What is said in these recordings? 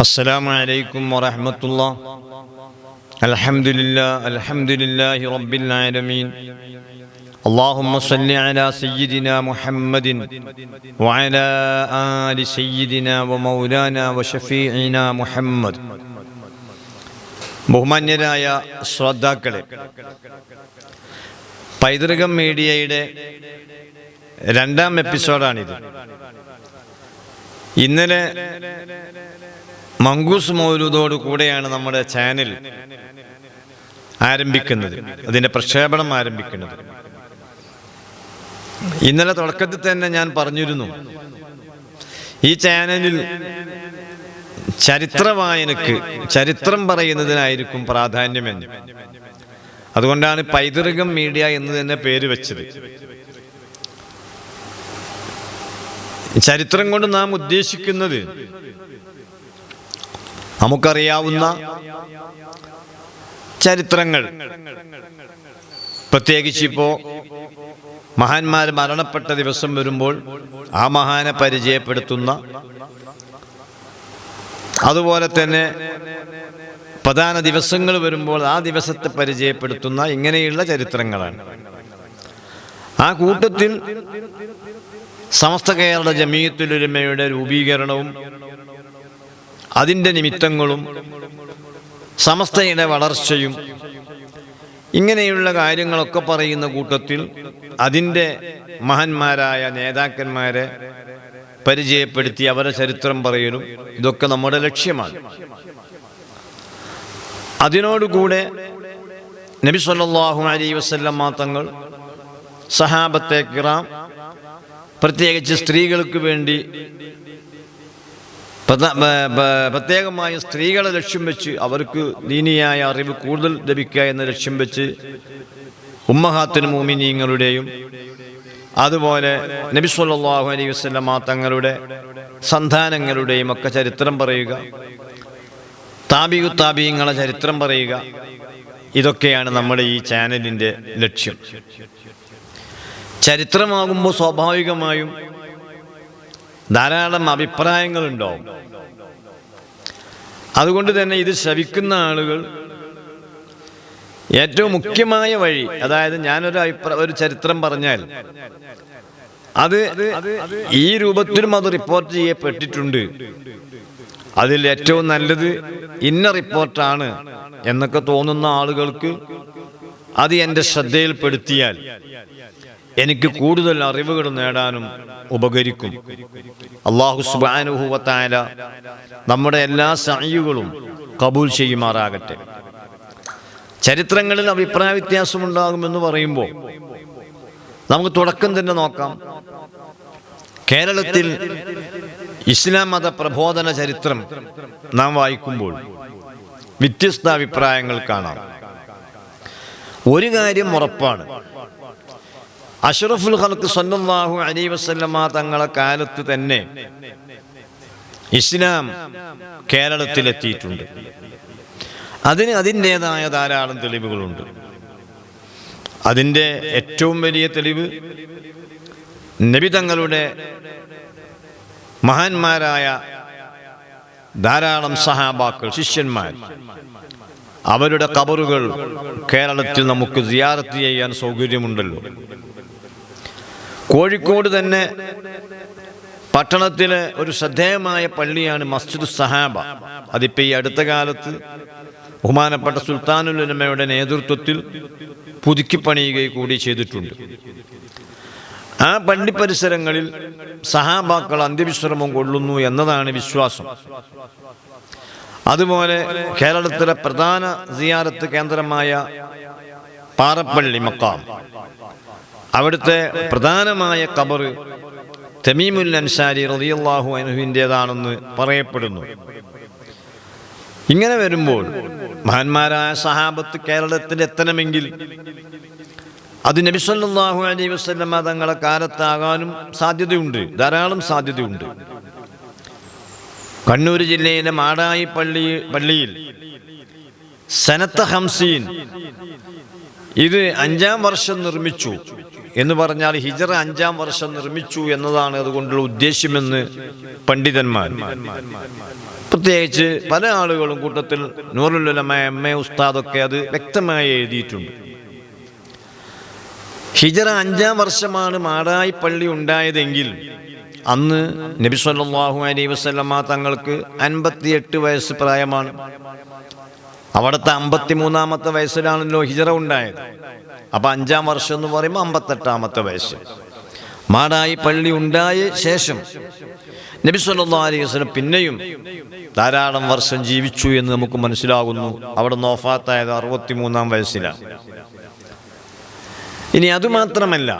السلام عليكم ورحمة الله الحمد لله الحمد لله رب العالمين اللهم صل على سيدنا محمد وعلى آل سيدنا ومولانا وشفيعنا محمد ബഹുമാന്യരായ ശ്രോതാക്കളെ പൈതൃകം മീഡിയയുടെ രണ്ടാം എപ്പിസോഡാണിത് ഇന്നലെ മങ്കൂസ് മൗലൂദോട് കൂടെയാണ് നമ്മുടെ ചാനൽ ആരംഭിക്കുന്നത്. അതിന്റെ പ്രക്ഷേപണം ആരംഭിക്കുന്നത്. ഇന്നലെ തുടക്കത്തിൽ തന്നെ ഞാൻ പറഞ്ഞിരുന്നു ഈ ചാനലിൽ ചരിത്ര വായനക്ക് ചരിത്രം പറയുന്നതിനായിരിക്കും പ്രാധാന്യമെന്ന്. അതുകൊണ്ടാണ് പൈതൃകം മീഡിയ എന്ന് തന്നെ പേര് വെച്ചത്. ചരിത്രം കൊണ്ട് നാം ഉദ്ദേശിക്കുന്നത് നമുക്കറിയാവുന്ന ചരിത്രങ്ങൾ. പ്രത്യേകിച്ച് ഇപ്പോ മഹാന്മാർ മരണപ്പെട്ട ദിവസം വരുമ്പോൾ ആ മഹാനെ പരിചയപ്പെടുത്തുന്ന അതുപോലെ തന്നെ പ്രധാന ദിവസങ്ങൾ വരുമ്പോൾ ആ ദിവസത്തെ പരിചയപ്പെടുത്തുന്ന ഇങ്ങനെയുള്ള ചരിത്രങ്ങളാണ്. ആ കൂട്ടത്തിൽ സമസ്ത കേരള ജമീയത്തുലൊരുമയുടെ രൂപീകരണവും അതിന്റെ നിമിത്തങ്ങളും സമസ്തയുടെ വളർച്ചയും ഇങ്ങനെയുള്ള കാര്യങ്ങളൊക്കെ പറയുന്ന കൂട്ടത്തിൽ അതിന്റെ മഹന്മാരായ നേതാക്കന്മാരെ പരിചയപ്പെടുത്തി അവരുടെ ചരിത്രം പറയലും ഇതൊക്കെ നമ്മുടെ ലക്ഷ്യമാണ്. അതിനോടുകൂടെ നബി സല്ലാഹു അലൈ വസല്ലമ തങ്ങൾ സഹാബത്തെ കിറാം പ്രത്യേകിച്ച് സ്ത്രീകൾക്ക് വേണ്ടി പ്രത്യേകമായ സ്ത്രീകളെ ലക്ഷ്യം വെച്ച് അവർക്ക് ദീനിയായ അറിവ് കൂടുതൽ ലഭിക്കുക എന്ന ലക്ഷ്യം വെച്ച് ഉമ്മഹാത്തിന് മോമിനീങ്ങളുടെയും അതുപോലെ നബി അലൈ അലൈഹി വസല്ലമ തങ്ങളുടെ സന്താനങ്ങളുടെയും ഒക്കെ ചരിത്രം പറയുക താബിയു താബിയങ്ങളെ ചരിത്രം പറയുക ഇതൊക്കെയാണ് നമ്മുടെ ഈ ചാനലിന്റെ ലക്ഷ്യം. ചരിത്രമാകുമ്പോൾ സ്വാഭാവികമായും ധാരാളം അഭിപ്രായങ്ങളുണ്ടാവും അതുകൊണ്ട് തന്നെ ഇത് ശവിക്കുന്ന ആളുകൾ ഏറ്റവും മുഖ്യമായ വഴി അതായത് ഞാനൊരു അഭിപ്രായ ഒരു ചരിത്രം പറഞ്ഞാൽ അത് ഈ രൂപത്തിലും അത് റിപ്പോർട്ട് ചെയ്യപ്പെട്ടിട്ടുണ്ട്. അതിൽ ഏറ്റവും നല്ലത് ഇന്ന റിപ്പോർട്ടാണ് എന്നൊക്കെ തോന്നുന്ന ആളുകൾക്ക് അത് എന്റെ ശ്രദ്ധയിൽപ്പെടുത്തിയാൽ എനിക്ക് കൂടുതൽ അറിവുകൾ നേടാനും ഉപകരിക്കും. അള്ളാഹു സുബാനുഭവത്തായ നമ്മുടെ എല്ലാ സായികളും കബൂൽ ചെയ്യുമാറാകട്ടെ. ചരിത്രങ്ങളിൽ അഭിപ്രായ വ്യത്യാസമുണ്ടാകുമെന്ന് പറയുമ്പോൾ നമുക്ക് തുടക്കം തന്നെ നോക്കാം. കേരളത്തിൽ ഇസ്ലാം മത പ്രബോധന ചരിത്രം നാം വായിക്കുമ്പോൾ വ്യത്യസ്ത അഭിപ്രായങ്ങൾ കാണാം. ഒരു കാര്യം ഉറപ്പാണ്. അഷറഫുൽ ഖൽക്ക് സല്ലല്ലാഹു അലൈഹി വസല്ലമ തങ്ങളെ കാലത്ത് തന്നെ ഇസ്ലാം കേരളത്തിലെത്തിയിട്ടുണ്ട്. അതിന് അതിന്റെതായ ധാരാളം തെളിവുകളുണ്ട്. അതിന്റെ ഏറ്റവും വലിയ തെളിവ് നബി തങ്ങളുടെ മഹാന്മാരായ ധാരാളം സഹാബാക്കൾ ശിഷ്യന്മാർ അവരുടെ കബറുകൾ കേരളത്തിൽ നമുക്ക് സിയാറത്ത് ചെയ്യാൻ സൗകര്യമുണ്ടല്ലോ. കോഴിക്കോട് തന്നെ പട്ടണത്തിലെ ഒരു ശ്രദ്ധേയമായ പള്ളിയാണ് മസ്ജിദ് സഹാബ. അതിപ്പോൾ ഈ അടുത്ത കാലത്ത് ബഹുമാനപ്പെട്ട സുൽത്താനുലുലമയുടെ നേതൃത്വത്തിൽ പുതുക്കി പണിയുകയും കൂടി ചെയ്തിട്ടുണ്ട്. ആ പള്ളി പരിസരങ്ങളിൽ സഹാബാക്കൾ അന്ത്യവിശ്രമം കൊള്ളുന്നു എന്നതാണ് വിശ്വാസം. അതുപോലെ കേരളത്തിലെ പ്രധാന സിയാറത്ത് കേന്ദ്രമായ പാറപ്പള്ളി മക്കാം. അവിടുത്തെ പ്രധാനമായ കബർ തമീമുൽ അൻസാരി റതിയല്ലാഹു അൻഹുവിന്റെതാണെന്ന് പറയപ്പെടുന്നു. ഇങ്ങനെ വരുമ്പോൾ മഹാന്മാരായ സഹാബത്ത് കേരളത്തിൽ എത്തണമെങ്കിൽ അത് നബിസ്വല്ലാഹു അലൈ അലൈഹി വസല്ലമ തങ്ങളെ കാലത്താകാനും സാധ്യതയുണ്ട്. ധാരാളം സാധ്യതയുണ്ട്. കണ്ണൂർ ജില്ലയിലെ മാടായി പള്ളി പള്ളിയിൽ സനത്ത ഹംസീൻ ഇത് അഞ്ചാം വർഷം നിർമ്മിച്ചു. എന്ന് പറഞ്ഞാൽ ഹിജറ അഞ്ചാം വർഷം നിർമ്മിച്ചു എന്നതാണ് അതുകൊണ്ടുള്ള ഉദ്ദേശ്യമെന്ന് പണ്ഡിതന്മാർ. പ്രത്യേകിച്ച് പല ആളുകളും കൂട്ടത്തിൽ നൂറുലുലമ എം എ ഉസ്താദൊക്കെ അത് വ്യക്തമായി എഴുതിയിട്ടുണ്ട്. ഹിജറ അഞ്ചാം വർഷമാണ് മാടായി പള്ളി ഉണ്ടായതെങ്കിൽ അന്ന് നബി സല്ലല്ലാഹു അലൈ വസല്ലമ തങ്ങൾക്ക് അൻപത്തിയെട്ട് വയസ്സ് പ്രായമാണ്. അവിടുത്തെ അമ്പത്തിമൂന്നാമത്തെ വയസ്സിലാണല്ലോ ഹിജറ ഉണ്ടായത്. അപ്പൊ അഞ്ചാം വർഷം എന്ന് പറയുമ്പോൾ അമ്പത്തെട്ടാമത്തെ വയസ്സ്. മാടായി പള്ളി ഉണ്ടായ ശേഷം നബി സല്ലല്ലാഹു അലൈഹി വസല്ലം പിന്നെയും ധാരാളം വർഷം ജീവിച്ചു എന്ന് നമുക്ക് മനസ്സിലാകുന്നു. അവിടെ നോഫാത്തായത് അറുപത്തിമൂന്നാം വയസ്സിലാണ്. ഇനി അതുമാത്രമല്ല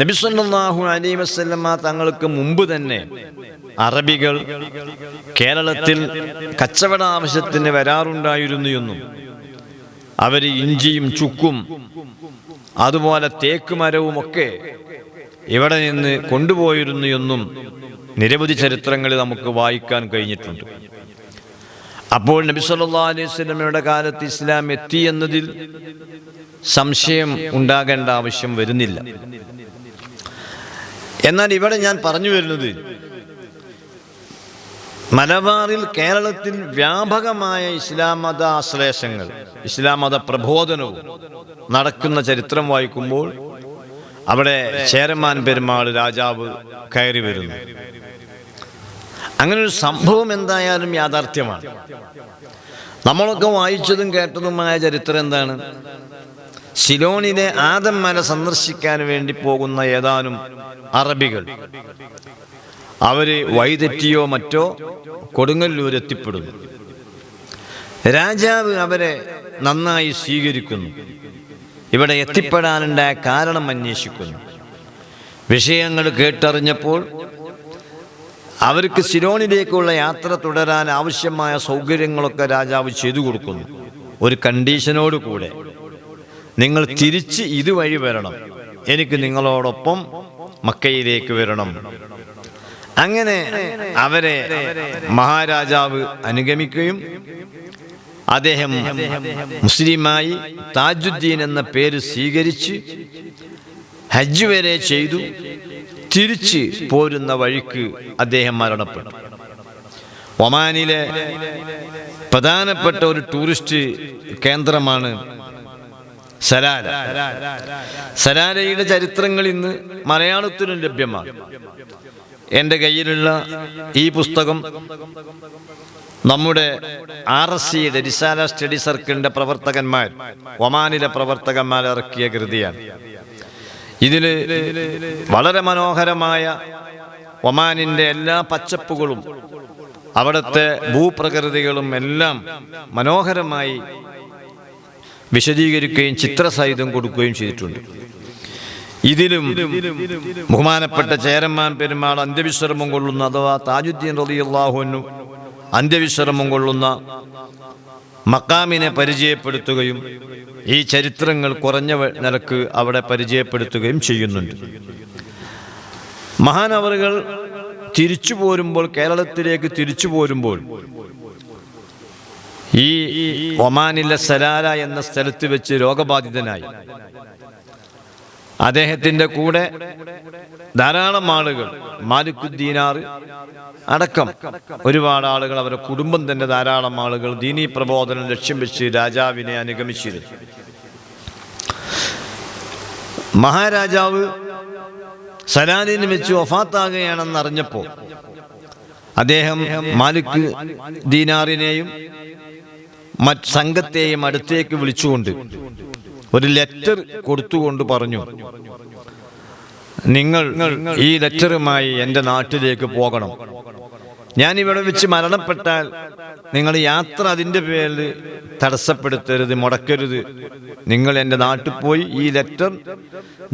നബി സല്ലല്ലാഹു അലൈഹി വസല്ലമ തങ്ങൾക്ക് മുമ്പ് തന്നെ അറബികൾ കേരളത്തിൽ കച്ചവട ആവശ്യത്തിന് വരാറുണ്ടായിരുന്നു എന്നും അവർ ഇഞ്ചിയും ചുക്കും അതുപോലെ തേക്ക് മരവും ഒക്കെ ഇവിടെ നിന്ന് കൊണ്ടുപോയിരുന്നു എന്നും നിരവധി ചരിത്രങ്ങളിൽ നമുക്ക് വായിക്കാൻ കഴിഞ്ഞിട്ടുണ്ട്. അപ്പോൾ നബി സല്ലാ അലൈഹി സ്വലമയുടെ കാലത്ത് ഇസ്ലാം എത്തി എന്നതിൽ സംശയം ഉണ്ടാകേണ്ട ആവശ്യം വരുന്നില്ല. എന്നാൽ ഇവിടെ ഞാൻ പറഞ്ഞു വരുന്നത് മലബാറിൽ കേരളത്തിൽ വ്യാപകമായ ഇസ്ലാം മത ആശ്ലേഷങ്ങൾ ഇസ്ലാം മത പ്രബോധനവും നടക്കുന്ന ചരിത്രം വായിക്കുമ്പോൾ അവിടെ ചേരമാൻ പെരുമാൾ രാജാവ് കയറി വരുന്നു. അങ്ങനെ ഒരു സംഭവം എന്തായാലും യാഥാർത്ഥ്യമാണ്. നമ്മളൊക്കെ വായിച്ചതും കേട്ടതുമായ ചരിത്രം എന്താണ്? സിലോണിലെ ആദം മല സന്ദർശിക്കാൻ വേണ്ടി പോകുന്ന ഏതാനും അറബികൾ. അവർ വഴിതെറ്റിയോ മറ്റോ കൊടുങ്ങല്ലൂർ എത്തിപ്പെടുന്നു രാജാവ് അവരെ നന്നായി സ്വീകരിക്കുന്നു. ഇവിടെ എത്തിപ്പെടാനുണ്ടായ കാരണം അന്വേഷിക്കുന്നു. വിഷയങ്ങൾ കേട്ടറിഞ്ഞപ്പോൾ അവർക്ക് സിലോണിലേക്കുള്ള യാത്ര തുടരാൻ ആവശ്യമായ സൗകര്യങ്ങളൊക്കെ രാജാവ് ചെയ്തു കൊടുക്കുന്നു. ഒരു കണ്ടീഷനോട് കൂടെ. നിങ്ങൾ തിരിച്ച് ഇതുവഴി വരണം. എനിക്ക് നിങ്ങളോടൊപ്പം മക്കയിലേക്ക് വരണം. അങ്ങനെ അവരെ മഹാരാജാവ് അനുഗമിക്കുകയും അദ്ദേഹം മുസ്ലിമായി താജുദ്ദീൻ എന്ന പേര് സ്വീകരിച്ച് ഹജ്ജ് വരെ ചെയ്തു. തിരിച്ച് പോരുന്ന വഴിക്ക് അദ്ദേഹം മരണപ്പെട്ടു. ഒമാനിലെ പ്രധാനപ്പെട്ട ഒരു ടൂറിസ്റ്റ് കേന്ദ്രമാണ് സലാല. സലാലയുടെ ചരിത്രങ്ങൾ ഇന്ന് മലയാളത്തിലും ലഭ്യമാണ്. എന്റെ കയ്യിലുള്ള ഈ പുസ്തകം നമ്മുടെ ആർ എസ് സിയുടെ രിസാല സ്റ്റഡി സർക്കിളിന്റെ പ്രവർത്തകന്മാർ ഒമാനിലെ പ്രവർത്തകന്മാർ ഇറക്കിയ കൃതിയാണ്. ഇതിൽ വളരെ മനോഹരമായ ഒമാനിന്റെ എല്ലാ പച്ചപ്പുകളും അവിടുത്തെ ഭൂപ്രകൃതികളും എല്ലാം മനോഹരമായി വിശദീകരിക്കുകയും ചിത്രസഹിതം കൊടുക്കുകയും ചെയ്തിട്ടുണ്ട്. ഇതിലും ബഹുമാനപ്പെട്ട ചേരന്മാൻ പെരുമാൾ അന്ത്യവിശ്രമം കൊള്ളുന്ന അഥവാ താജുദ്ദീൻ റളിയല്ലാഹുവിനു അന്ത്യവിശ്രമം കൊള്ളുന്ന മക്കാമിനെ പരിചയപ്പെടുത്തുകയും ഈ ചരിത്രങ്ങൾ കുറഞ്ഞ നിരക്ക് അവിടെ പരിചയപ്പെടുത്തുകയും ചെയ്യുന്നുണ്ട്. മഹാനവറുകൾ തിരിച്ചു പോരുമ്പോൾ കേരളത്തിലേക്ക് തിരിച്ചു പോരുമ്പോൾ ഈ ഒമാനിലെ സലാല എന്ന സ്ഥലത്ത് വെച്ച് രോഗബാധിതനായി. അദ്ദേഹത്തിന്റെ കൂടെ ധാരാളം ആളുകൾ മാലിക്കുദ്ദീനാർ അടക്കം ഒരുപാട് ആളുകൾ അവരുടെ കുടുംബം തന്നെ ധാരാളം ആളുകൾ ദീനീ പ്രബോധനം ലക്ഷ്യം വെച്ച് രാജാവിനെ അനുഗമിച്ചിരുന്നു. മഹാരാജാവ് സലാലിന് വെച്ച് ഒഫാത്താകുകയാണെന്ന് അറിഞ്ഞപ്പോൾ അദ്ദേഹം മാലിക് ദീനാറിനെയും മറ്റ് സംഘത്തെയും അടുത്തേക്ക് വിളിച്ചുകൊണ്ട് ഒരു ലെറ്റർ കൊടുത്തുകൊണ്ട് പറഞ്ഞു നിങ്ങൾ ഈ ലെറ്ററുമായി എന്റെ നാട്ടിലേക്ക് പോകണം. ഞാൻ ഇവിടെ വെച്ച് മരണപ്പെട്ടാൽ നിങ്ങൾ യാത്ര അതിന്റെ പേരിൽ തടസ്സപ്പെടുത്തരുത് മുടക്കരുത്. നിങ്ങൾ എന്റെ നാട്ടിൽ പോയി ഈ ലെറ്റർ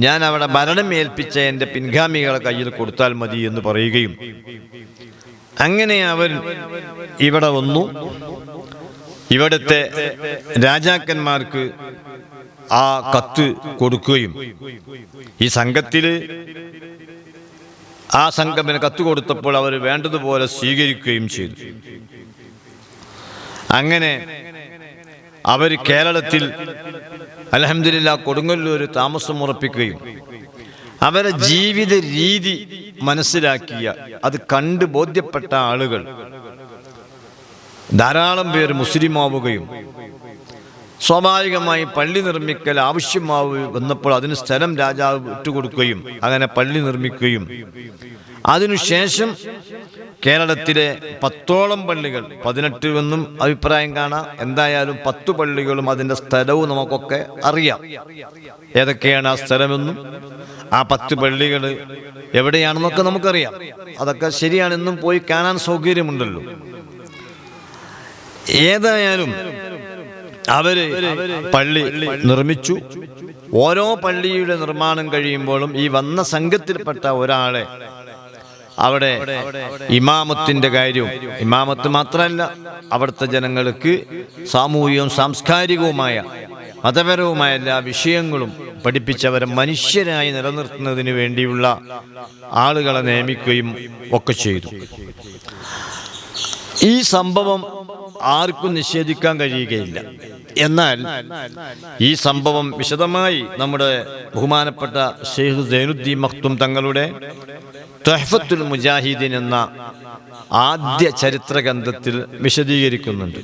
ഞാൻ അവിടെ മരണം ഏൽപ്പിച്ച എന്റെ പിൻഗാമികളെ കയ്യിൽ കൊടുത്താൽ മതി എന്ന് പറയുകയും അങ്ങനെ അവൻ ഇവിടെ വന്നു. ഇവിടുത്തെ രാജാക്കന്മാർക്ക് ആ കത്ത് കൊടുക്കുകയും ഈ സംഘത്തിൽ ആ സംഘത്തിന് കത്ത് കൊടുത്തപ്പോൾ അവർ വേണ്ടതുപോലെ സ്വീകരിക്കുകയും ചെയ്തു. അങ്ങനെ അവർ കേരളത്തിൽ അലഹമില്ല കൊടുങ്ങല്ലൂർ താമസം ഉറപ്പിക്കുകയും അവരെ ജീവിത രീതി മനസ്സിലാക്കിയ അത് കണ്ട് ബോധ്യപ്പെട്ട ആളുകൾ ധാരാളം പേര് മുസ്ലിമാവുകയും സ്വാഭാവികമായി പള്ളി നിർമ്മിക്കൽ ആവശ്യമാവ് വന്നപ്പോൾ അതിന് സ്ഥലം രാജാവ് വിട്ടുകൊടുക്കുകയും അങ്ങനെ പള്ളി നിർമ്മിക്കുകയും. അതിനുശേഷം കേരളത്തിലെ പത്തോളം പള്ളികൾ പതിനെട്ട് എന്നും അഭിപ്രായം കാണാം. എന്തായാലും പത്തു പള്ളികളും അതിന്റെ സ്ഥലവും നമുക്കൊക്കെ അറിയാം. ഏതൊക്കെയാണ് ആ സ്ഥലമെന്നും ആ പത്ത് പള്ളികൾ എവിടെയാണെന്നൊക്കെ നമുക്കറിയാം. അതൊക്കെ ശരിയാണെന്നും പോയി കാണാൻ സൗകര്യമുണ്ടല്ലോ. ഏതായാലും അവർ പള്ളി നിർമ്മിച്ചു. ഓരോ പള്ളിയുടെ നിർമ്മാണം കഴിയുമ്പോഴും ഈ വന്ന സംഘത്തിൽപ്പെട്ട ഒരാളെ അവിടെ ഇമാമത്തിന്റെ കാര്യവും ഇമാമത്ത് മാത്രമല്ല അവിടുത്തെ ജനങ്ങൾക്ക് സാമൂഹികവും സാംസ്കാരികവുമായ മതപരവുമായ എല്ലാ വിഷയങ്ങളും പഠിപ്പിച്ചവരെ മനുഷ്യരായി നിലനിർത്തുന്നതിന് വേണ്ടിയുള്ള ആളുകളെ നിയമിക്കുകയും ഒക്കെ ചെയ്തു. ഈ സംഭവം ആർക്കും നിഷേധിക്കാൻ കഴിയുകയില്ല. എന്നാൽ ഈ സംഭവം വിശദമായി നമ്മുടെ ബഹുമാനപ്പെട്ട ഷെയ്ഖ് സൈനുദ്ദീൻ മഖ്തും തങ്ങളുടെ തൊഹഫത്തുൽ മുജാഹിദീൻ എന്ന ആദ്യ ചരിത്ര ഗ്രന്ഥത്തിൽ വിശദീകരിക്കുന്നുണ്ട്.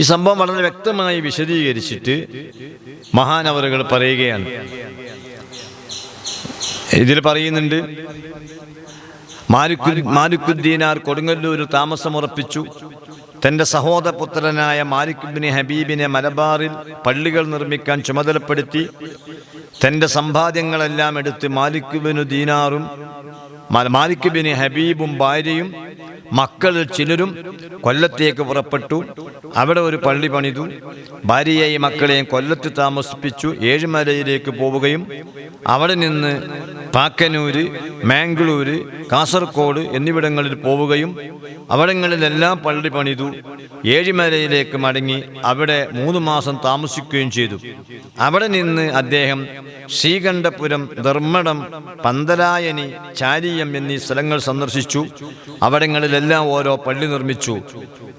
ഈ സംഭവം വളരെ വ്യക്തമായി വിശദീകരിച്ചിട്ട് മഹാനവറുകൾ പറയുകയാണ്. ഇതിൽ പറയുന്നുണ്ട് മാലിക്കു മാലിക്കുദ്ദീനാർ കൊടുങ്ങല്ലൂർ താമസമുറപ്പിച്ചു. തന്റെ സഹോദരപുത്രനായ മാലിക്കുബിന് ഹബീബിനെ മലബാറിൽ പള്ളികൾ നിർമ്മിക്കാൻ ചുമതലപ്പെടുത്തി തന്റെ സമ്പാദ്യങ്ങളെല്ലാം എടുത്ത് മാലിക്ബിനു ദീനാറും മ- മാലിക്കുബിന് ഹബീബും ഭാര്യയും മക്കളിൽ ചിലരും കൊല്ലത്തേക്ക് പുറപ്പെട്ടു. അവിടെ ഒരു പള്ളി പണിതു. ഭാര്യയെയും മക്കളെയും കൊല്ലത്ത് താമസിപ്പിച്ചു. ഏഴുമലയിലേക്ക് പോവുകയും അവിടെ നിന്ന് പാക്കനൂര് മാംഗ്ലൂര് കാസർഗോഡ് എന്നിവിടങ്ങളിൽ പോവുകയും അവിടങ്ങളിലെല്ലാം പള്ളി പണിതു. ഏഴിമലയിലേക്ക് മടങ്ങി അവിടെ മൂന്ന് മാസം താമസിക്കുകയും ചെയ്തു. അവിടെ നിന്ന് അദ്ദേഹം ശ്രീകണ്ഠപുരം ധർമ്മടം പന്തലായനി ചാരിയം എന്നീ സ്ഥലങ്ങൾ സന്ദർശിച്ചു. അവിടങ്ങളിലെല്ലാം ഓരോ പള്ളി നിർമ്മിച്ചു.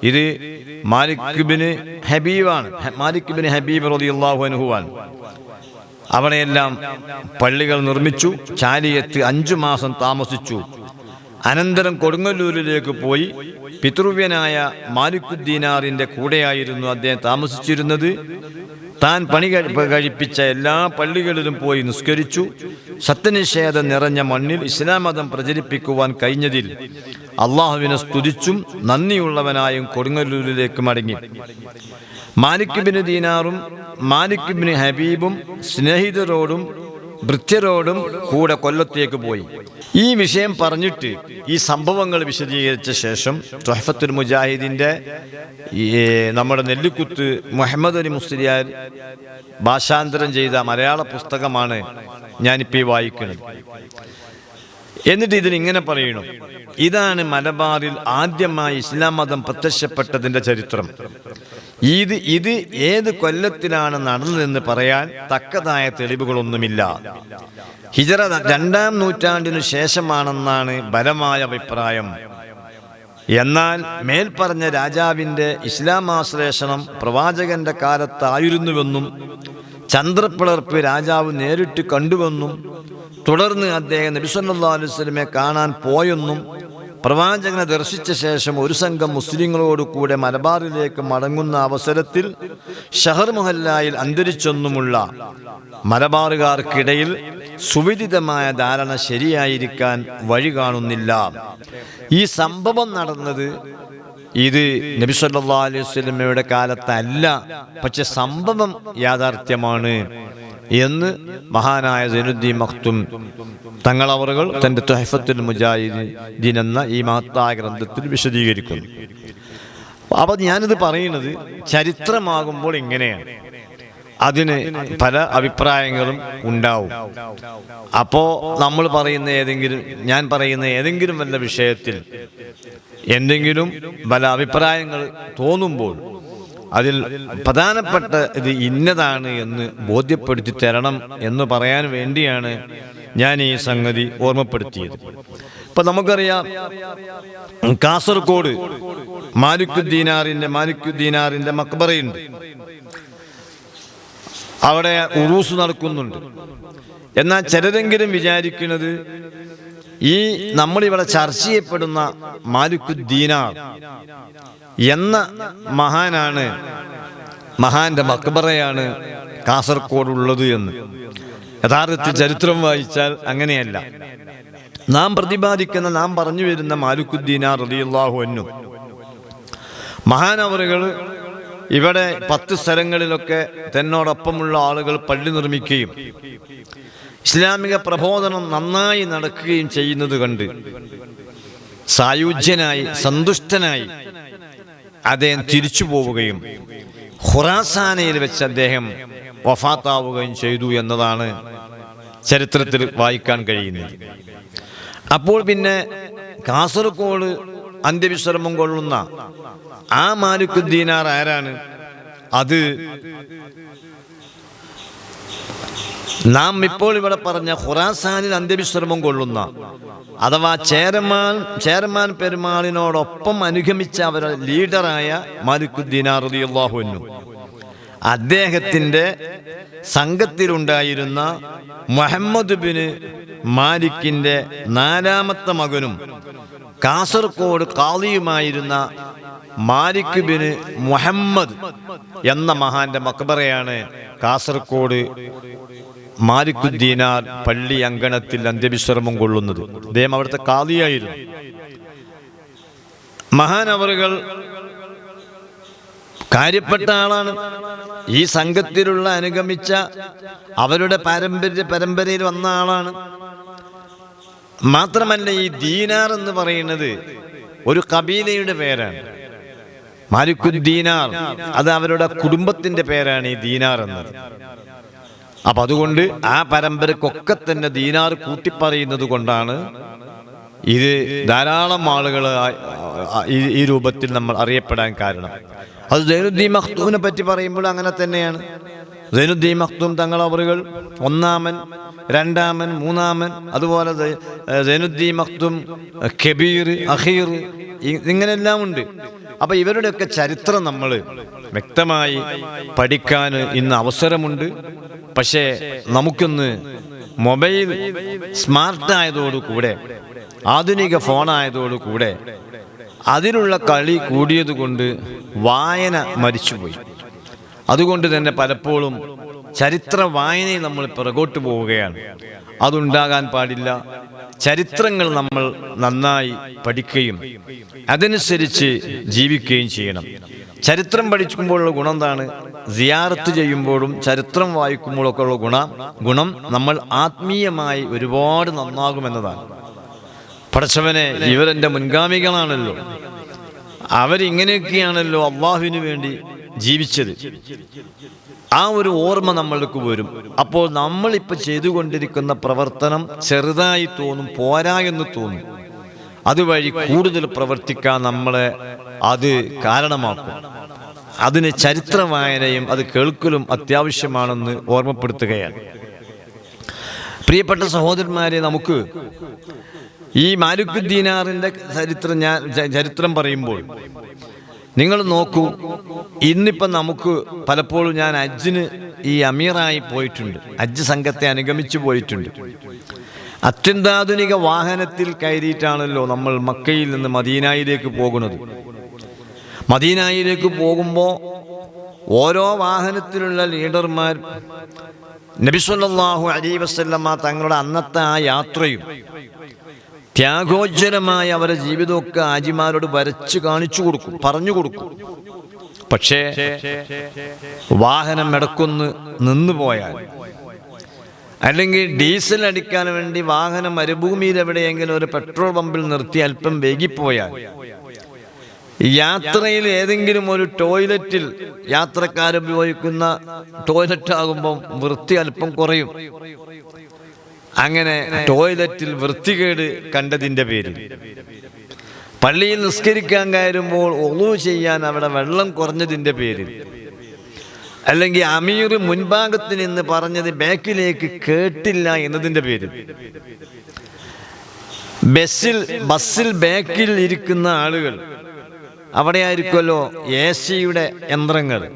ഇത് മാലിക് ബിന് ഹബീബാണ് മാലിക്കുബിന് മാലിക് ബിന് ഹബീബ് റളിയല്ലാഹു അനുഹുവാൻ അവിടെയെല്ലാം പള്ളികൾ നിർമ്മിച്ചു. ചാലിയത്ത് അഞ്ചു മാസം താമസിച്ചു. അനന്തരം കൊടുങ്ങല്ലൂരിലേക്ക് പോയി. പിതൃവ്യനായ മാലിക്കുദ്ദീനാറിന്റെ കൂടെയായിരുന്നു അദ്ദേഹം താമസിച്ചിരുന്നത്. താൻ പണി കഴി- കഴിപ്പിച്ച എല്ലാ പള്ളികളിലും പോയി നിസ്കരിച്ചു. സത്യനിഷേധം നിറഞ്ഞ മണ്ണിൽ ഇസ്ലാം മതം പ്രചരിപ്പിക്കുവാൻ കഴിഞ്ഞതിൽ അള്ളാഹുവിനെ സ്തുതിച്ചും നന്ദിയുള്ളവനായും കൊടുങ്ങല്ലൂരിലേക്ക് മടങ്ങി. മാലിക് ബിന് ദീനാറും മാലിക് ബിന് ഹബീബും സ്നേഹിതരോടും ഭൃത്യരോടും കൂടെ കൊല്ലത്തേക്ക് പോയി. ഈ വിഷയം പറഞ്ഞിട്ട് ഈ സംഭവങ്ങൾ വിശദീകരിച്ച ശേഷം തൊഹഫത്തുൽ മുജാഹിദിന്റെ നമ്മുടെ നെല്ലിക്കുത്ത് മുഹമ്മദ് അലി മുസ്ലിയാർ ഭാഷാന്തരം ചെയ്ത മലയാള പുസ്തകമാണ് ഞാനിപ്പോൾ വായിക്കുന്നത്. എന്നിട്ട് ഇതിന് ഇങ്ങനെ പറയണം. ഇതാണ് മലബാറിൽ ആദ്യമായി ഇസ്ലാം മതം പ്രത്യക്ഷപ്പെട്ടതിന്റെ ചരിത്രം. ഇത് ഇത് ഏത് കൊല്ലത്തിലാണ് നടന്നതെന്ന് പറയാൻ തക്കതായ തെളിവുകളൊന്നുമില്ല. ഹിജറ രണ്ടാം നൂറ്റാണ്ടിനു ശേഷമാണെന്നാണ് ബലമായ അഭിപ്രായം. എന്നാൽ മേൽപ്പറഞ്ഞ രാജാവിന്റെ ഇസ്ലാം ആശ്ലേഷണം പ്രവാചകന്റെ കാലത്തായിരുന്നുവെന്നും ചന്ദ്രപ്പിളർപ്പ് രാജാവ് നേരിട്ട് കണ്ടുവെന്നും തുടർന്ന് അദ്ദേഹം നബിസല്ലാ അലൈഹി സ്വലമെ കാണാൻ പോയെന്നും പ്രവാചകനെ ദർശിച്ച ശേഷം ഒരു സംഘം മുസ്ലിങ്ങളോടുകൂടെ മലബാറിലേക്ക് മടങ്ങുന്ന അവസരത്തിൽ ഷഹർ മുഹല്ലായിൽ അന്തരിച്ചൊന്നുമുള്ള മലബാറുകാർക്കിടയിൽ സുവിദിതമായ ധാരണ ശരിയായിരിക്കാൻ വഴി കാണുന്നില്ല. ഈ സംഭവം നടന്നത് ഇത് നബി അലൈഹി സ്വലമയുടെ കാലത്തല്ല. പക്ഷെ സംഭവം യാഥാർത്ഥ്യമാണ്. എന്ന് മഹാനായ സൈനുദ്ദീൻ മഖ്തും തങ്ങളവറുകൾ തന്റെ തുഹഫത്തുൽ മുജാഹിദ്ദീൻ എന്ന ഈ മഹത്തായ ഗ്രന്ഥത്തിൽ വിശദീകരിക്കുന്നു. അപ്പൊ ഞാനിത് പറയുന്നത് ചരിത്രമാകുമ്പോൾ ഇങ്ങനെയാണ്. അതിന് പല അഭിപ്രായങ്ങളും ഉണ്ടാവും. അപ്പോ നമ്മൾ പറയുന്ന ഏതെങ്കിലും ഞാൻ പറയുന്ന ഏതെങ്കിലും വല്ല വിഷയത്തിൽ എന്തെങ്കിലും പല അഭിപ്രായങ്ങൾ തോന്നുമ്പോൾ അതിൽ പ്രധാനപ്പെട്ട ഇത് ഇന്നതാണ് എന്ന് ബോധ്യപ്പെടുത്തി തരണം എന്ന് പറയാൻ വേണ്ടിയാണ് ഞാൻ ഈ സംഗതി ഓർമ്മപ്പെടുത്തിയത്. ഇപ്പൊ നമുക്കറിയാം കാസർഗോഡ് മാലിക്കുദ്ദീനാറിന്റെ മാലിക്കുദ്ദീനാറിന്റെ മക്ബറയുണ്ട്. അവിടെ ഉറൂസ് നടക്കുന്നുണ്ട്. എന്നാൽ ചിലരെങ്കിലും വിചാരിക്കുന്നത് ഈ നമ്മളിവിടെ ചർച്ച ചെയ്യപ്പെടുന്ന മാലിക്കുദ്ദീനാർ എന്ന മഹാനാണ് മഹാന്റെ മക്ബറയാണ് കാസർഗോഡ് ഉള്ളത് എന്ന്. യഥാർത്ഥത്തിൽ ചരിത്രം വായിച്ചാൽ അങ്ങനെയല്ല. നാം പ്രതിപാദിക്കുന്ന നാം പറഞ്ഞു വരുന്ന മാലിക്കുദ്ദീനാർ റളിയല്ലാഹു എന്നും മഹാനവറുകൾ ഇവിടെ പത്ത് സ്ഥലങ്ങളിലൊക്കെ തന്നോടൊപ്പമുള്ള ആളുകൾ പള്ളി നിർമ്മിക്കുകയും ഇസ്ലാമിക പ്രബോധനം നന്നായി നടക്കുകയും ചെയ്യുന്നത് കണ്ട് സായുജ്യനായി സന്തുഷ്ടനായി അദ്ദേഹം തിരിച്ചു പോവുകയും ഖുറാസാനയിൽ വെച്ച് അദ്ദേഹം വഫാത്താവുകയും ചെയ്തു എന്നതാണ് ചരിത്രത്തിൽ വായിക്കാൻ കഴിയുന്നത്. അപ്പോൾ പിന്നെ കാസർഗോഡ് അന്ത്യവിശ്രമം കൊള്ളുന്ന ആ മാലിക്കുദ്ദീനാർ ആരാണ്? അത് നാം ഇപ്പോൾ ഇവിടെ പറഞ്ഞ ഖുറാസാനിൽ അന്ത്യവിശ്രമം കൊള്ളുന്ന അഥവാ ചേരമാൻ ചേരമാൻ പെരുമാളിനോടൊപ്പം അനുഗമിച്ച അവരുടെ ലീഡറായ റളിയല്ലാഹുവിനു അദ്ദേഹത്തിന്റെ സംഘത്തിലുണ്ടായിരുന്ന മുഹമ്മദ് ബിന് മാലിക്കിന്റെ നാലാമത്തെ മകനും കാസർഗോഡ് കാളിയുമായിരുന്ന മാലിക് ബിന് മുഹമ്മദ് എന്ന മഹാന്റെ മക്ബറയാണ് കാസർഗോഡ് മാലിക്കുദ്ദീനാർ പള്ളി അങ്കണത്തിൽ അന്ത്യവിശ്രമം കൊള്ളുന്നത്. അദ്ദേഹം അവിടുത്തെ കാതിയായിരുന്നു മഹാനവറുകൾ കാര്യപ്പെട്ട ആളാണ്. ഈ സംഘത്തിലുള്ള അനുഗമിച്ച അവരുടെ പാരമ്പര്യ പരമ്പരയിൽ വന്ന ആളാണ്. മാത്രമല്ല ഈ ദീനാർ എന്ന് പറയുന്നത് ഒരു കബീലയുടെ പേരാണ്. മാലിക്കുദ്ദീനാർ അത് അവരുടെ കുടുംബത്തിന്റെ പേരാണ് ഈ ദീനാർ എന്നത്. അപ്പൊ അതുകൊണ്ട് ആ പരമ്പരക്കൊക്കെ തന്നെ ദീനാർ കൂട്ടിപ്പറയുന്നത് കൊണ്ടാണ് ഇത് ധാരാളം ആളുകൾ ഈ രൂപത്തിൽ നമ്മൾ അറിയപ്പെടാൻ കാരണം. അത് ജൈനുദ്ദീൻ മഖ്തൂമിനെ പറ്റി പറയുമ്പോൾ അങ്ങനെ തന്നെയാണ്. ജൈനുദ്ദീൻ മഖ്തൂം തങ്ങൾ അവറുകൾ ഒന്നാമൻ രണ്ടാമൻ മൂന്നാമൻ അതുപോലെ ജൈനുദ്ദീൻ മഖ്തൂം കബീർ അഖീർ ഇ- ഇങ്ങനെല്ലാം ഉണ്ട്. അപ്പൊ ഇവരുടെയൊക്കെ ചരിത്രം നമ്മൾ വ്യക്തമായി പഠിക്കാൻ ഇന്ന് അവസരമുണ്ട്. പക്ഷേ നമുക്കൊന്ന് മൊബൈൽ സ്മാർട്ട് ആയതോടുകൂടെ ആധുനിക ഫോണായതോടുകൂടെ അതിനുള്ള കളി കൂടിയതുകൊണ്ട് വായന മരിച്ചുപോയി. അതുകൊണ്ട് തന്നെ പലപ്പോഴും ചരിത്ര വായനയിൽ നമ്മൾ പിറകോട്ട് പോവുകയാണ്. അതുണ്ടാകാൻ പാടില്ല. ചരിത്രങ്ങൾ നമ്മൾ നന്നായി പഠിക്കുകയും അതനുസരിച്ച് ജീവിക്കുകയും ചെയ്യണം. ചരിത്രം പഠിക്കുമ്പോഴുള്ള ഗുണം എന്താണ്? സിയാറത്ത് ചെയ്യുമ്പോഴും ചരിത്രം വായിക്കുമ്പോഴൊക്കെ ഉള്ള ഗുണ ഗുണം നമ്മൾ ആത്മീയമായി ഒരുപാട് നന്നാകുമെന്നതാണ്. പടച്ചവനെ ഇവരെന്റെ മുൻഗാമികളാണല്ലോ. അവരിങ്ങനെയൊക്കെയാണല്ലോ അള്ളാഹുവിന് വേണ്ടി ജീവിച്ചത്. ആ ഒരു ഓർമ്മ നമ്മൾക്ക് വരും. അപ്പോൾ നമ്മളിപ്പോൾ ചെയ്തുകൊണ്ടിരിക്കുന്ന പ്രവർത്തനം ചെറുതായി തോന്നും പോരാ എന്ന് തോന്നും. അതുവഴി കൂടുതൽ പ്രവർത്തിക്കാൻ നമ്മളെ അത് കാരണമാക്കും. അതിന് ചരിത്ര വായനയും അത് കേൾക്കലും അത്യാവശ്യമാണെന്ന് ഓർമ്മപ്പെടുത്തുകയാണ്. പ്രിയപ്പെട്ട സഹോദരന്മാരെ നമുക്ക് ഈ മാലിക്കുദ്ദീനാറിന്റെ ചരിത്രം ഞാൻ ചരിത്രം പറയുമ്പോൾ നിങ്ങൾ നോക്കൂ ഇന്നിപ്പം നമുക്ക് പലപ്പോഴും ഞാൻ അജ്ജിന് ഈ അമീറായി പോയിട്ടുണ്ട്. അജ്ജ് സംഘത്തെ അനുഗമിച്ചു പോയിട്ടുണ്ട്. അത്യന്താധുനിക വാഹനത്തിൽ കയറിയിട്ടാണല്ലോ നമ്മൾ മക്കയിൽ നിന്ന് മദീനായിലേക്ക് പോകുന്നത്. മദീനായിലേക്ക് പോകുമ്പോൾ ഓരോ വാഹനത്തിലുള്ള ലീഡർമാർ നബിസ്വല്ലാഹു അലൈ വസ്ല്ലമ്മ തങ്ങളുടെ അന്നത്തെ ആ യാത്രയും ത്യാഗോജ്ജലമായ അവരുടെ ജീവിതമൊക്കെ ആജിമാരോട് വരച്ച് കാണിച്ചു കൊടുക്കും പറഞ്ഞു കൊടുക്കും. പക്ഷേ വാഹനം ഇടക്കൊന്ന് നിന്നു പോയാൽ അല്ലെങ്കിൽ ഡീസൽ അടിക്കാൻ വേണ്ടി വാഹനം മരുഭൂമിയിൽ എവിടെയെങ്കിലും ഒരു പെട്രോൾ പമ്പിൽ നിർത്തി അല്പം വൈകിപ്പോയാൽ യാത്രയിൽ ഏതെങ്കിലും ഒരു ടോയ്ലറ്റിൽ യാത്രക്കാർ ഉപയോഗിക്കുന്ന ടോയ്ലറ്റ് ആകുമ്പം വൃത്തി അല്പം കുറയും. അങ്ങനെ ടോയ്ലറ്റിൽ വൃത്തികേട് കണ്ടതിന്റെ പേരിൽ. പള്ളിയിൽ നിസ്കരിക്കാൻ കയറുമ്പോൾ ഒളു ചെയ്യാൻ അവിടെ വെള്ളം കുറഞ്ഞതിന്റെ പേരിൽ. അല്ലെങ്കിൽ അമീർ മുൻഭാഗത്ത് നിന്ന് പറഞ്ഞത് ബാക്കിലേക്ക് കേട്ടില്ല എന്നതിന്റെ പേരിൽ. ബസ്സിൽ ബസ്സിൽ ബാക്കിൽ ഇരിക്കുന്ന ആളുകൾ അവിടെ ആയിരിക്കുമല്ലോ എ സിയുടെ യന്ത്രങ്ങൾ.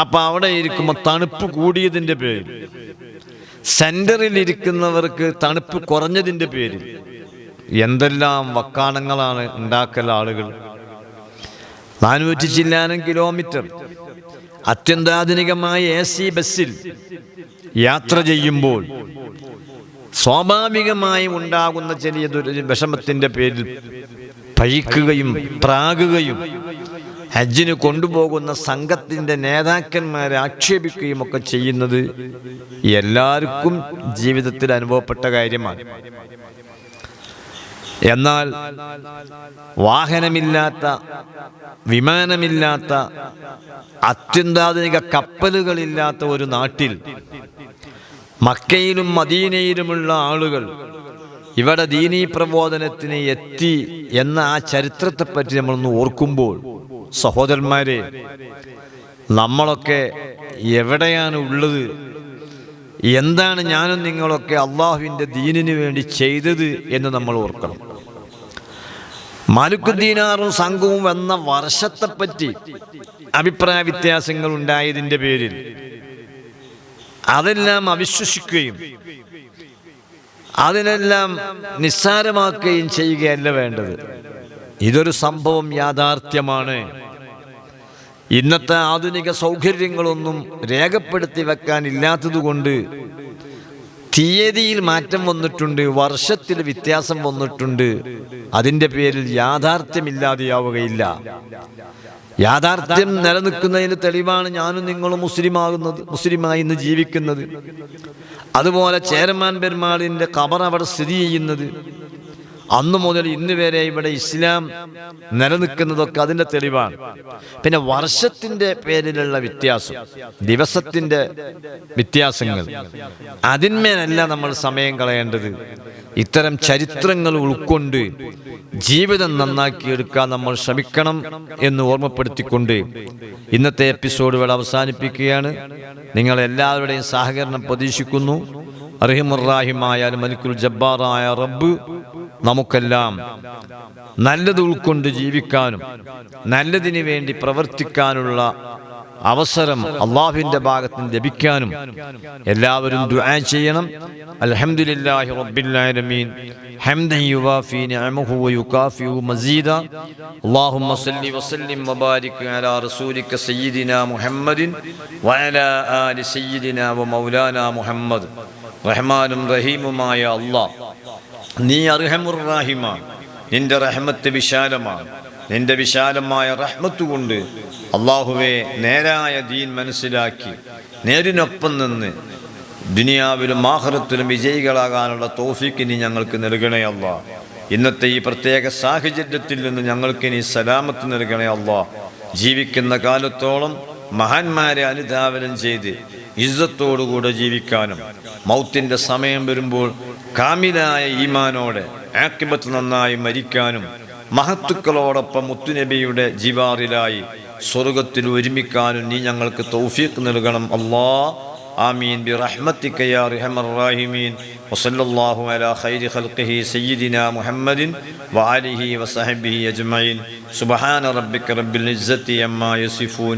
അപ്പൊ അവിടെ ഇരിക്കുമ്പോൾ തണുപ്പ് കൂടിയതിന്റെ പേരിൽ. സെന്ററിൽ ഇരിക്കുന്നവർക്ക് തണുപ്പ് കുറഞ്ഞതിന്റെ പേരിൽ. എന്തെല്ലാം വക്കാണങ്ങളാണ് ഉണ്ടാക്കൽ ആളുകൾ. നാനൂറ്റി ചില്ലാനം കിലോമീറ്റർ. അത്യന്താധുനികമായ എ സി ബസ്സിൽ യാത്ര ചെയ്യുമ്പോൾ സ്വാഭാവികമായും ഉണ്ടാകുന്ന ചെറിയ ദുരി വിഷമത്തിന്റെ പേരിൽ പഴിക്കുകയും പ്രാകുകയും ഹജ്ജിന് കൊണ്ടുപോകുന്ന സംഘത്തിന്റെ നേതാക്കന്മാരെ ആക്ഷേപിക്കുകയും ഒക്കെ ചെയ്യുന്നത് എല്ലാവർക്കും ജീവിതത്തിൽ അനുഭവപ്പെട്ട കാര്യമാണ്. എന്നാൽ വാഹനമില്ലാത്ത വിമാനമില്ലാത്ത അത്യന്താധുനിക കപ്പലുകളില്ലാത്ത ഒരു നാട്ടിൽ മക്കയിലും മദീനയിലുമുള്ള ആളുകൾ ഇവിടെ ദീനീ പ്രബോധനത്തിന് എത്തി എന്ന ആ ചരിത്രത്തെ ചരിത്രത്തെപ്പറ്റി നമ്മളൊന്ന് ഓർക്കുമ്പോൾ സഹോദരന്മാരെ നമ്മളൊക്കെ എവിടെയാണ് ഉള്ളത്? എന്താണ് ഞാനും നിങ്ങളൊക്കെ അള്ളാഹുവിന്റെ ദീനിന് വേണ്ടി ചെയ്തത് എന്ന് നമ്മൾ ഓർക്കണം. മാലുക്കുദ്ദീനാറും സംഘവും എന്ന വർഷത്തെപ്പറ്റി അഭിപ്രായ വ്യത്യാസങ്ങൾ ഉണ്ടായതിന്റെ പേരിൽ അതെല്ലാം അവിശ്വസിക്കുകയും അതിനെല്ലാം നിസ്സാരമാക്കുകയും ചെയ്യുകയല്ല വേണ്ടത്. ഇതൊരു സംഭവം യാഥാർത്ഥ്യമാണ്. ഇന്നത്തെ ആധുനിക സൗകര്യങ്ങളൊന്നും രേഖപ്പെടുത്തി വെക്കാനില്ലാത്തതുകൊണ്ട് തീയതിയിൽ മാറ്റം വന്നിട്ടുണ്ട് വർഷത്തിൽ വ്യത്യാസം വന്നിട്ടുണ്ട്. അതിന്റെ പേരിൽ യാഥാർത്ഥ്യമില്ലാതെയാവുകയില്ല. യാഥാർത്ഥ്യം നിലനിൽക്കുന്നതിന് തെളിവാണ് ഞാനും നിങ്ങളും മുസ്ലിമാകുന്നത് മുസ്ലിമായി ഇന്ന് ജീവിക്കുന്നത്. അതുപോലെ ചെയർമാൻ പെരുമാളിന്റെ കബർ അവിടെ സ്ഥിതി ചെയ്യുന്നത്. അന്നു മുതൽ ഇന്ന് വരെ ഇവിടെ ഇസ്ലാം നിലനിൽക്കുന്നതൊക്കെ അതിന്റെ തെളിവാണ്. പിന്നെ വർഷത്തിന്റെ പേരിലുള്ള വ്യത്യാസം ദിവസത്തിന്റെ വ്യത്യാസങ്ങൾ. അതിന്മേലല്ല നമ്മൾ സമയം കളയേണ്ടത്. ഇത്തരം ചരിത്രങ്ങൾ ഉൾക്കൊണ്ട് ജീവിതം നന്നാക്കിയെടുക്കാൻ നമ്മൾ ശ്രമിക്കണം എന്ന് ഓർമ്മപ്പെടുത്തിക്കൊണ്ട് ഇന്നത്തെ എപ്പിസോഡ് ഇവിടെ അവസാനിപ്പിക്കുകയാണ്. നിങ്ങൾ എല്ലാവരുടെയും സഹകരണം പ്രതീക്ഷിക്കുന്നു. റഹിമുറാഹിമായ മലിക്കുൽ ജബ്ബാറായ റബ്ബ് നമുക്കെല്ലാം നല്ലത് ഉൾക്കൊണ്ട് ജീവിക്കാനും നല്ലതിന് വേണ്ടി പ്രവർത്തിക്കാനുള്ള അവസരം അള്ളാഹുവിന്റെ ഭാഗത്തിന് ലഭിക്കാനും എല്ലാവരും ദുആ ചെയ്യണം. അൽഹംദുലില്ലാഹി റബ്ബിൽ ആലമീൻ. ഹംദൻ യുവാഫി നിഅമഹു വയുകാഫി മസീദ. അല്ലാഹുമ്മ സല്ലി വസല്ലിം വബാരിക് അലാ റസൂലിക സയ്യിദിനാ മുഹമ്മദിൻ വഅലാ ആലി സയ്യിദിനാ വമൗലാനാ മുഹമ്മദ്. റഹ്മാനും റഹീമുമായ അല്ലാഹ് നീ അർഹമുറാഹിമാണ് നിന്റെ റഹ്മത്ത് വിശാലമാണ് നിന്റെ വിശാലമായ റഹ്മത്ത് കൊണ്ട് അള്ളാഹുവെ നേരായ ദീൻ മനസ്സിലാക്കി. നേരിനൊപ്പം നിന്ന് ദുനിയാവിലും ആഹ്റത്തിലും വിജയികളാകാനുള്ള തോഫിക്ക് നീ ഞങ്ങൾക്ക് നൽകണേ അല്ല ഇന്നത്തെ ഈ പ്രത്യേക സാഹചര്യത്തിൽ നിന്ന് ഞങ്ങൾക്ക് നീ സലാമത്ത് നൽകണേ അല്ല ജീവിക്കുന്ന കാലത്തോളം മഹാന്മാരെ അനുധാവനം ചെയ്ത് ഇസ്സത്തോടുകൂടെ ജീവിക്കാനും മൗത്തിൻ്റെ സമയം വരുമ്പോൾ കാമിലായ ഈമാനോടെ ആക്കിബത്ത് നന്നായി മരിക്കാനും മഹത്തുക്കളോടൊപ്പം മുത്തുനബിയുടെ ജിവാറിലായി സ്വർഗത്തിൽ ഒരുമിക്കാനും നീ ഞങ്ങൾക്ക് തൗഫീഖ് നൽകണം അല്ലാ آمين برحمتك يا أرحم الراحمين وصلى الله على خير خلقه سيدنا محمد وآله وصحبه أجمعين سبحان ربك رب العزة عما يصفون